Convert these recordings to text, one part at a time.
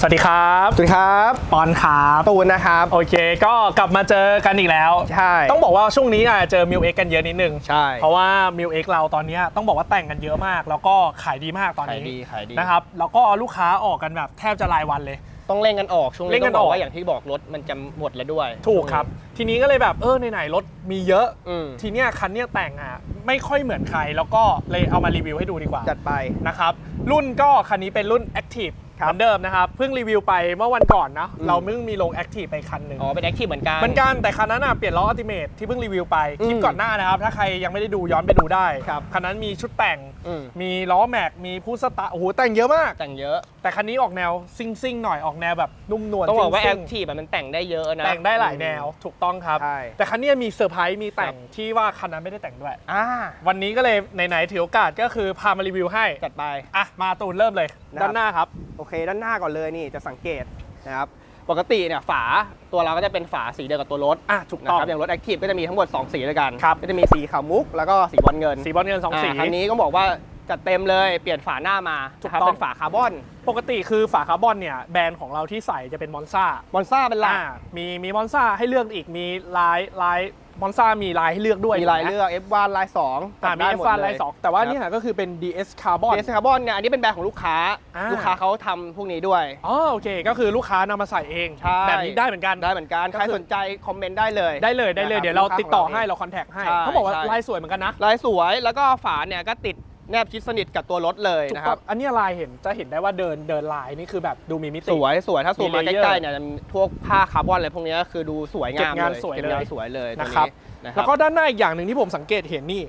สวัสดีครับสวัสดีครับปอนครับตูนนะครับ โอเค ก็กลับมาเจอกันอีกแล้ว ใช่ ต้องบอกว่าช่วงนี้อะเจอมิวเอ็กกันเยอะนิดนึง ใช่ เพราะว่ามิวเอ็กเราตอนเนี้ยต้องบอกว่าแต่งกันเยอะมาก แล้วก็ขายดีมากตอนขายนี้ดี ขายดี นะครับ แล้วก็ลูกค้าออกกันแบบแทบจะรายวันเลย ต้องเร่งกันออกช่วงเร่นี้งกันต้องบอออกกว่าอย่างที่บอกรถมันจะหมดแล้วด้วย ถูกครับ ทีนี้ก็เลยแบบเออไหนๆรถมีเยอะอืมทีเนี้ยคันเนี้ยแต่งอะไม่ค่อยเหมือนใคร แล้วก็เลยเอามารีวิวให้ดูดีกว่า จัดไปนะครับ รุ่นก็คันนี้เป็นรุ่น Active ครับ เหมือนเดิมนะครับเพิ่งรีวิวไปเมื่อวันก่อนนะอืมเราเพิ่งมีลง Active ไปคันหนึ่งอ๋อเป็นแอคทีฟเหมือนกันเหมือนกันแต่คันนั้นอะเปลี่ยนล้ออัลติเมทที่เพิ่งรีวิวไปอืมคลิปก่อนหน้านะครับ ถ้าใครยังไม่ได้ดูย้อนไปดูได้ครับคันนั้นมีชุดแต่งอืมมีล้อแม็กมีผู้สตาร์โอ้โหแต่งเยอะมาก แต่งเยอะ แต่คันนี้ออกแนวซิ่งซิ่งๆหน่อยออกแนวแบบนุ่มนวลต้องบอกว่าแอซิ่คงๆทีฟมันแต่งได้เยอะนะแต่งได้หลายแนวถูกต้องครับใช่แต่คันนี้มีเซอร์ไพรส์มีแต่งที่ว่าคันนั้นไม่ได้แต่งด้วยอ่าวันนี้ก็เลยไหนๆถือโอกาสก็คือพามารีวิวให้จัดไปอะมาตูนเริ่มเลยนะครับด้านหน้าครับ โอเค ด้านหน้าก่อนเลยนี่จะสังเกตนะครับปกติเนี่ยฝาตัวเราก็จะเป็นฝาสีเดียวกับตัวรถอะถูกนะต้องครับอย่างรถแอคทีฟก็จะมีทั้งหมด 2 สีด้วยกันครับก็จะมีสีขาวมุก แล้วก็สีบอลเงินสีบอลเงินสองสีาคันนี้ก็บอกว่าจัดเต็มเลยเปลี่ยนฝาหน้ามาถูกนะครับต้องเป็นฝาคาร์บอน ปกติคือฝาคาร์บอนเนี่ยแบรนด์ของเราที่ใส่จะเป็นมอนซ่ามอนซ่าเป็นหลักอ่ามีมีมอนซ่าให้เลือกอีกมีลายลาย มอนซ่ามีลายให้เลือกด้วยมีลายเลือก F1 ลาย2อ่ามี F1 ลายสองแต่ว่าเนี่ยก็คือเป็น DS Carbon เบสคาร์บอนเนี่ยอันนี้เป็นแบรนด์ของลูกค้า อ่า ลูกค้าเขาทำพวกนี้ด้วย อ๋อโอเค ก็คือลูกค้านำมาใส่เองใช่ แบบนี้ได้เหมือนกัน ได้เหมือนกัน ก็ใครคือสนใจคอมเมนต์ได้เลย ได้เลยได้เลยนะครับเดี๋ยวเราลูกค้าติดต่อของเราให้เองเราคอนแทคให้ใช่เขาบอกว่าใช่ ลายสวยเหมือนกันนะ ลายสวยแล้วก็ฝาเนี่ยก็ติด แนบชิดสนิทกับตัวรถเลยถูกนะคต้รัอบงอันเนี้ยลายเห็นจะเห็นได้ว่าเดินเดินลายนี่คือแบบดูมีมิติ สวยสวยถ้าซูมมามีใก layer ล้ๆเนี่ยจะมีพวกผ้าคาร์บอนอะไรพวกนี้ก็คือดูสวยงามเก็บงานเลยสวยก็บเลยงานสวยเลยตัวนะครับ นะคแล้รับวก็ด้านหน้าอีกอย่างหนึ่งที่ผมสังเกตเห็นนี่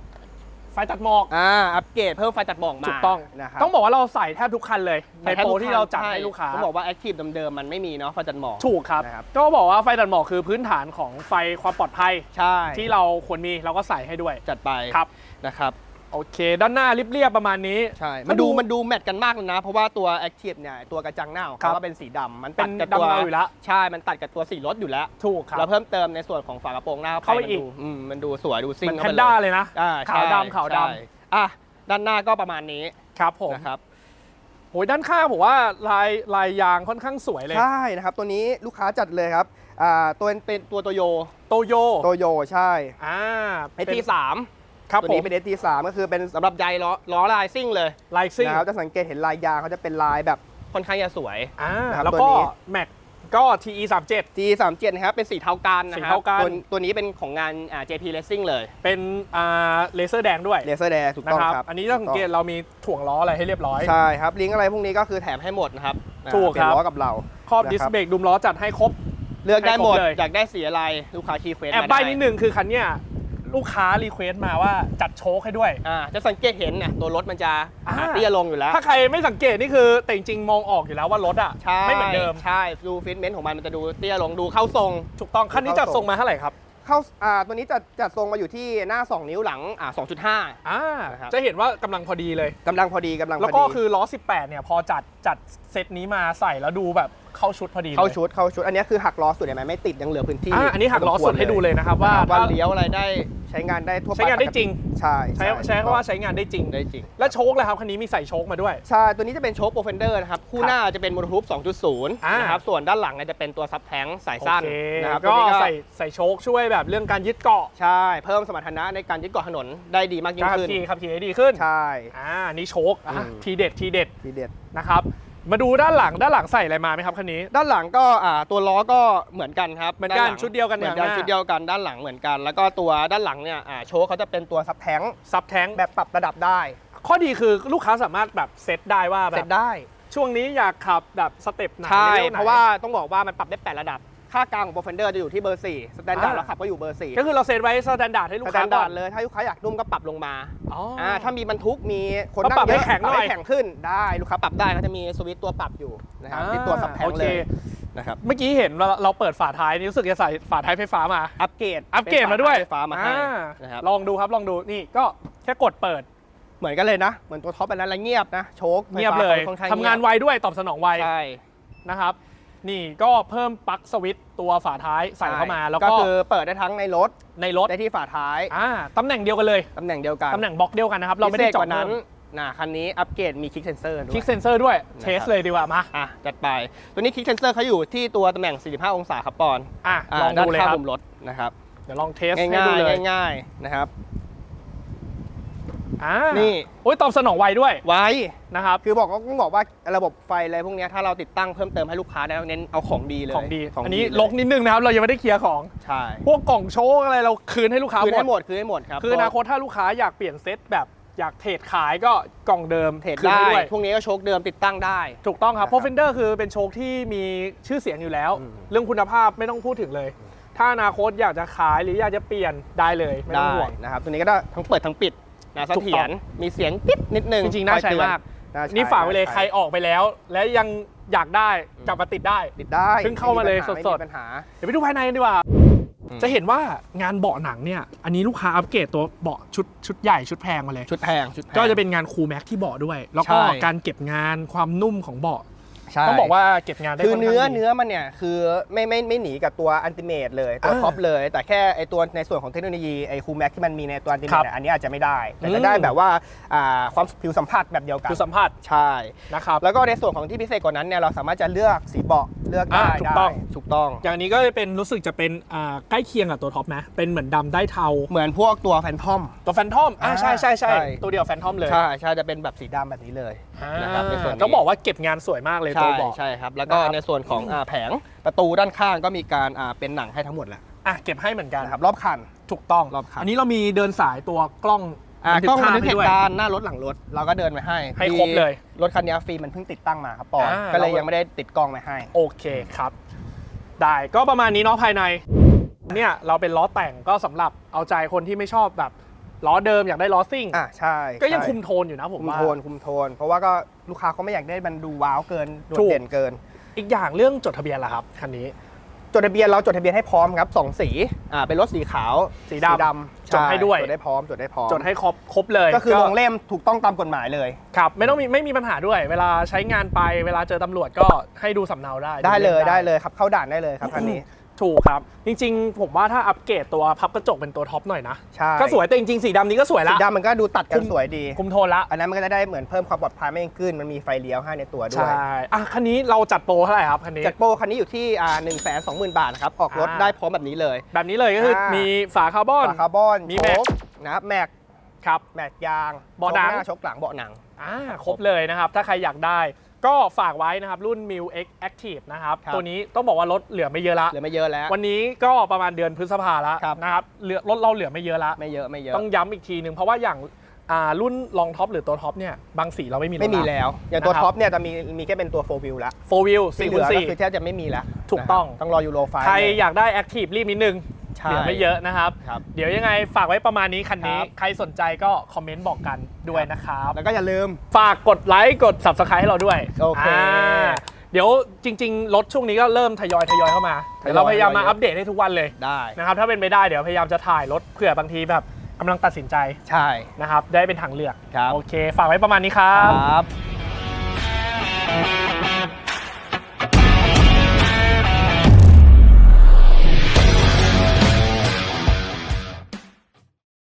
ไฟตัดหมอก อ่าอัปเกรดเพิ่มไฟตัดหมอกมาถูกต้อง นะครับต้องบอกว่าเราใส่แทบทุกคันเลย ในแต่ถ้าโปรลูกที่ค้เราจัดช่ให้ลูกค้า ต้องบอกว่าแอคทีฟเดิมๆมันไม่มีเนาะไฟตัดหมอก ถูกครับ นะครับ ก็บอกว่าไฟตัดหมอกคือพื้นฐานของไฟความปลอดภัย ใช่ที่เราควรมีเราก็ใส่ให้ด้วย จัดไปครับ นะครับ โอเค ด้านหน้าเรียบๆประมาณนี้ ใช่ มันดูมันดูแมทกันมากเลยนะ เพราะว่าตัว Active เนี่ยตัวกระจังหน้าของครัเขาบก็เป็นสีดำมันเป็ตัดนกับตัวดำเงาอยู่แล้ว ใช่ มันตัดกับตัวสีรถอยู่แล้ว ถูกครับ แล้วเพิ่มเติมในส่วนของฝากระโปรงหน้าเข้าไปมันอีกดูอืมมันดูสวยดูซิ่เหงมือนแพข้นไปด้าเลยเลยนะอ่าขาวใช่ดำขาวดใช่อะด้านหน้าก็ประมาณนี้ำครับผมนะครับโอ้ยด้านข้างผมว่าลายลายยางค่อนข้างสวยเลย ใช่นะครับ ตัวนี้ลูกค้าจัดเลยครับอ่าตัวเป็นตัวโตโยโตโยโตโยใช่อ่าเอทีสาม ครับตัวผมนี้เป็นเอทีสามก็คือเป็นสำหรับใยล้อล้อลายซิ่งเลยลายซิ่งนะครับจะสังเกตเห็นลายยางเขาจะเป็นลายแบบ ค่อนข้างจะสวย อ่านะครับแล้วตัวก็นี้ แม็กก็ TE 3 7 G 3 7 นะครับเป็นสีเทากันนะคสีรัเทากัน ตัวตัวนี้เป็นของงานอ่า JP Racing เลยเป็นอ่าเลเซอร์แดงด้วยเลเซอร์แดงถูกนะต้องครับ ครับอันนี้ถ้าสังเกตเรามีถ่วงล้ออะไรให้เรียบร้อย ใช่ครับ ลิงก์อะไรพวกนี้ก็คือแถมให้หมดนะครับอ่าถูกเปลี่คยรับนล้อกับเรา ครอบนะครับ ดิสเบรกดุมล้อจัดให้ครบ เลือกได้หมดให้ครบเลย อยากได้สีอะไรลูกค้าคีย์เควสแอบมาใบได้นิดนึงคือคันเนี้ย ลูกค้ารีเควสต์มาว่าจัดโชคให้ด้วย อ่าจะสังเกตเห็นเนี่ยตัวรถมันจะอ่าหาเตี้ยลงอยู่แล้วถ้าใครไม่สังเกตนี่คือแต่จริงๆมองออกอยู่แล้วว่ารถอะใช่ไม่เหมือนเดิม ใช่ดูฟิตเมนต์ของมันมันจะดูเตี้ยลงดูเข้าทรง ถูกต้องคันนี้จัดทรงมาเท่าไหร่ครับ เข้าอ่าตัวนี้จะจัดทรงมาอยู่ที่หน้า 2 นิ้วหลังอ่า2.5 อ่า นะครับ จะเห็นว่ากำลังพอดีเลย กำลังพอดีกำลังพแล้อวดีก็คือล้อ 18 เนี่ย พอจัดจัดเซตนี้มาใส่แล้วดูแบบเข้าชุดพอดีลยเข้าชุดเข้าชุดอันนี้คือหักล้อสุดเห็นไหมไม่ติดยังเหลือพื้นที่อ่าอันนี้หักล้อสุดให้ดูเลยนะครับว่าว่าถ้าเลี้ยวอะไรได้ใช้งานได้ทั่วไปใช้งานได้จริงใช่ใช้ใช้คำว่าใช้งานได้จริงได้จริง และโชคเลยครับคันนี้มีใส่โชคมาด้วยใช่ตัวนี้จะเป็นโชคโปรเฟนเดอร์นะครับคู่หน้าจะเป็นมอเตอร์ทูบอ่า2.0นะครับส่วนด้านหลังเนี่ยจะเป็นตัวซับแทงสายสั้นโอเคนะครับก็ตัวนี้ใส่ใส่โชคช่วยแบบเรื่องการยึดเกาะใช่เพิ่มสมรรถนะในการยึดเกาะถนนได้ดีมากยิ่กางรขับขึ้นขี่ขับขี่ให้ดีขึ้นใช่อ่านี่โชคอะอืมทีเด็ดทีเด็ดทีเด็ดนะครับ มาดูด้านหลังด้านหลังใส่อะไรมาไหมครับคันนี้ ด้านหลังก็อ่าตัวล้อก็เหมือนกันครับเหมือนกันาหลังชุดเดียวกันเหมือนกันอย่างหน้าชุดเดียวกันด้านหลังเหมือนกัน แล้วก็ตัวด้านหลังเนี่ยอ่าโชคเขาจะเป็นตัวซับแทงซับแท้งแบบปรับระดับได้ ข้อดีคือลูกค้าสามารถแบบเซตได้ว่าแบเสร็บจได้ช่วงนี้อยากขับแบบสเต็ปไหนใช่ลวไหนเพราะว่าต้องบอกว่ามันปรับได้8ระดับ ค่ากลางของโปรเฟนเดอร์จะอยู่ที่เบอร์4สแตนดาร์ดอ่าเราขับก็อยู่เบอร์4ก็คือเราเซตไว้สแตนดาร์ดให้ลูสกแตค้านดาก่อร์ดนเลย ถ้าลูกค้าอยากนุ่มก็ปรับลงมาอ๋อออ่าถ้ามีบรรทุกมีคนก็นั่ปรับงเยอะให้แข็งหน่อย ปรับให้แข็งขึ้นได้ลูกค้าปรับได้ก็จะมีสวิตช์ตัวปรับอยู่นะครับที่ตัวซับแทงโอเลเคยนะครับเมื่อกี้เห็นเราเราเปิดฝาท้ายนี่รู้สึกจะใส่ฝาท้ายไฟฟ้ามา อัปเกรดอัปเกรดมาด้วยไฟฟ้ามาให้อ่านะครับลองดูครับลองดูนี่ก็แค่กดเปิดเหมือนกันเลยนะเหมือนตัวท็อปอันนั้นแล้วเงียบนะโชคไฟฟ้าเงียบเลยค่อข้ทำงานไวด้วยตอบสนองไวใช่นะครับ นี่ก็เพิ่มปลั๊กสวิตช์ตัวฝาท้ายใส่เข้ามาแล้วก็คือเปิดได้ทั้งในรถในรถได้ที่ฝาท้ายอ่าตำแหน่งเดียวกันเลยตำแหน่งเดียวกันตำแหน่งบล็อกเดียวกันนะครับเราไม่ได้พิศษเจาะกว่านั้นเพิ่มนะคันนี้อัปเกรดมีคลิกเซนเซอร์ด้วยคลิกเซนเซอร์ด้วยนะครับเทสเลยดีกว่ามาอะจัดไป ตัวนี้คลิกเซนเซอร์เขาอยู่ที่ตัวตำแหน่ง 45 องศาครับปอนอะอ่าลองด้าดูนเลยข้างครับมุมรถนะครับเดี๋ยวลองเทสให้ง่าดูเลยยๆง่ายๆนะครับ อ่านี่โอ้ยตอบสนองไวด้วยไว้นะครับ คือบอกก็ต้องบอกว่าระบบไฟอะไรพวกเนี้ยถ้าเราติดตั้งเพิ่มเติมให้ลูกค้าได้เน้นเอาของดีเลยของดีของอันนี้เลยลกนิดนึงนะครับ เรายังไม่ได้เคลียร์ของ ใช่พวกกล่องโชว์อะไรเราคืนให้ลูกค้าคืนให้หหมมดดคืนให้หมดครับคืออนาคตถ้าลูกค้าอยากเปลี่ยนเซตแบบอยากเทรดขายก็กล่องเดิมเทรดคืนได้ให้ด้วย พวกนี้ก็โชคเดิมติดตั้งได้ ถูกต้องครับนะครับ เพราะเฟนเดอร์คือเป็นโชคที่มีชื่อเสียงอยู่แล้ว อืม เรื่องคุณภาพไม่ต้องพูดถึงเลย ถ้าอนาคตอยากจะขายหรืออยากจะเปลี่ยนได้เลย ไม่ต้อได้งห่วง นะครับ ตัวนี้ก็ได้ทั้งเปิดทั้งปิด นะเสถูกถีต้ยองรมีเสียงปิ๊ดนิดนึงจริงๆน่าใช้คอยเตือนมากน่ใช้นี่ฝากไว้เลยน่ใครออกไปแล้ว และยังอยากได้กลับมาติดได้ติดได้เพิ่งเข้ามาเลยไปัญหสดๆไม่มีปัญหาเดี๋ยวไปดูภายในกันดีกว่าอืมจะเห็นว่างานเบาะหนังเนี่ย อันนี้ลูกค้าอัปเกรดตัวเบาะชุดชุดใหญ่ชุดแพงมาเลย ชุดแพงชุดแพงก็จะเป็นงานคูลแม็กที่เบาะด้วย แล้วก็ใช่การเก็บงานความนุ่มของเบาะ ใช่ ต้องบอกว่าเก็บงานได้คือค่อนข้างเนื้อดี เนื้อมันเนี่ยคือไม่ไม่ไม่หนีกับตัวอันติเมตเลยตัวอ่าท็อปเลย แต่แค่ไอตัวในส่วนของเทคโนโลยีไอคูแม็กที่มันมีในตัวอันติเม ครัตบอันนี้อาจจะไม่ได้ แต่อืจะมได้แบบว่าอ่าความผิวสัมผัสแบบเดียวกันคือสัมผัสใช่ นะครับ แล้วก็ในส่วนของที่พิเศษกว่านั้นเนี่ยเราสามารถจะเลือกสีเบาะเลือกได้อ่าถูกต้อง ได้ถูกต้อง อย่างนี้ก็จะเป็นรู้สึกจะเป็นอ่าใกล้เคียงกับตัวท็อปนะ เป็นเหมือนดำได้เทา เหมือนพวกตัวแฟนทอม ตัวแฟนทอมอ่าอ่าใช่ใช่ใช่ใช่ ตัวเดียวแฟนทอมเลยใช่ใช่จะเป็นแบบสีดำแบบนี้เลยอ่านะครับในส่วนนี้ ต้องบอกว่าเก็บงานสวยมากเลยตัใช่วเบาะ ใช่ครับแล้วก็นะครับ ในส่วนของอ่าแผงประตูด้านข้างก็มีการอ่าเป็นหนังให้ทั้งหมดแหละอะเก็บให้เหมือนกันนะครับรอบคัน ถูกต้องรอบคันอันนี้เรามีเดินสายตัวกล้องอ่าบันทึกล้องบันทึกภาพเหให้ด้ตุวยการณ์หน้ารถหลังรถเราก็เดินไปให้ให้ครบเลย รถคันนี้ฟรีมันเพิ่งติดตั้งมาครับปอนอ่าก็เลยเรายัยังไม่ได้ติดกล้องไว้ให้ โอเคครับ ได้ก็ประมาณนี้เนาะภายใน เนี่ยเราเป็นล้อแต่งก็สำหรับเอาใจคนที่ไม่ชอบแบบล้อเดิมอยากได้ล้อซิ่ง อ่าใช่ก็ยังใช่คุมโทนอยู่นะผมคุมว่า โทนคุมโทน เพราะว่าก็ ลูกค้าเขาไม่อยากได้มันดูว้าวเกินโดดถูกเด่นเกิน อีกอย่างเรื่องจดทะเบียนล่ะครับคันนี้ จดทะเบียนเราจดทะเบียนให้พร้อมครับสองสีอ่าเป็นรถสีขาวสีดำช่จดให้ด้วยจดได้พร้อมจดได้พร้อมจดให้ครบครบเลย ก็คือลงเล่มถูกต้องตามกฎหมายเลยครับไม่ต้องมีไม่มีปัญหาด้วย เวลาใช้งานไปเวลาเจอตำรวจก็ให้ดูสำเนาได้ ได้เลยล่มได้เลยครับเข้าด่านได้เลยครับคันนี้ ถูกครับ จริงๆ ผมว่าถ้าอัปเกรดตัวพับกระจกเป็นตัวท็อปหน่อยนะ ใช่ก็สวยแต่จริงๆ สีดำนี้ก็สวยสีละดำมันก็ดูตัดกัคุนมสวยดี คุมโทนละ อันนั้นมันก็จะได้เหมือนเพิ่มความปลอดภัยมากยิ่งขึ้น มันมีไฟเลี้ยวให้ในตัวด้วใช่ยอะคันนี้เราจัดโปรเท่าไหร่ครับคันนี้ จัดโปรคันนี้อยู่ที่อ่าหนึ่งแสนสองหมื่นบาทนะครับ ออกรถอ่าได้พร้อมแบบนี้เลย แบบนี้เลยก็คืออามีมีฝาคาร์บอน ฝาคาร์บอน มีโชแม็กคนะครับแม็กครับ แม็กยาง เบาะหนังโชคชกหลังเบาะหนังอ่าครบเลยนะครับ ถ้าใครอยากได้ ก็ฝากไว้นะครับ รุ่น m i l X Active นะครับ ครับ ตัวนี้ต้องบอกว่า รถเหลือไม่เยอะละ เหลือไม่เยอะแล้ว วันนี้ก็ประมาณเดือนพฤษภาแล้วครับ นะครับเหลือรถเราเหลือไม่เยอะละ ไม่เยอะไม่เยอะ ต้องย้ำอีกทีหนึ่งเพราะว่าอย่างอ่ารุ่นรองท็อปหรือตัวท็อปเนี่ยบางสีเราไม่มีไม่มีละแล้ว อย่างตัวนะครับ ท็อปเนี่ยจะมีมีแค่เป็นตัวโฟวิลแล้วโฟวิลที่สี่เหคูลืณอก็สี่ คือแทบจะไม่มีแล้วถูกต้อง นะครับต้องรอยูโรไฟใครอยากได้ Active รีบนิดนึง ใช่เหลือไม่เยอะนะครับ ครับ เดี๋ยวยังไงฝากไว้ประมาณนี้คันนี้ ครับ ใครสนใจก็คอมเมนต์บอกกันด้วยนะครับ แล้วก็อย่าลืม ฝากกดไลค์กด Subscribe ให้เราด้วยโอเคาเดี๋ยวจริง ๆ รถช่วงนี้ก็เริ่มทยอยทยอยเข้ามาทยอยเดี๋ยวเราพยายามมาทยอย อัปเดตให้ทุกวันเลยได้ นะครับ ถ้าเป็นไปได้เดี๋ยวพยายามจะถ่ายรถเผื่อบางทีแบบกำลังตัดสินใจใช่ นะครับ ได้เป็นทางเลือก ครับ โอเค ฝากไว้ประมาณนี้ครัคบ รับ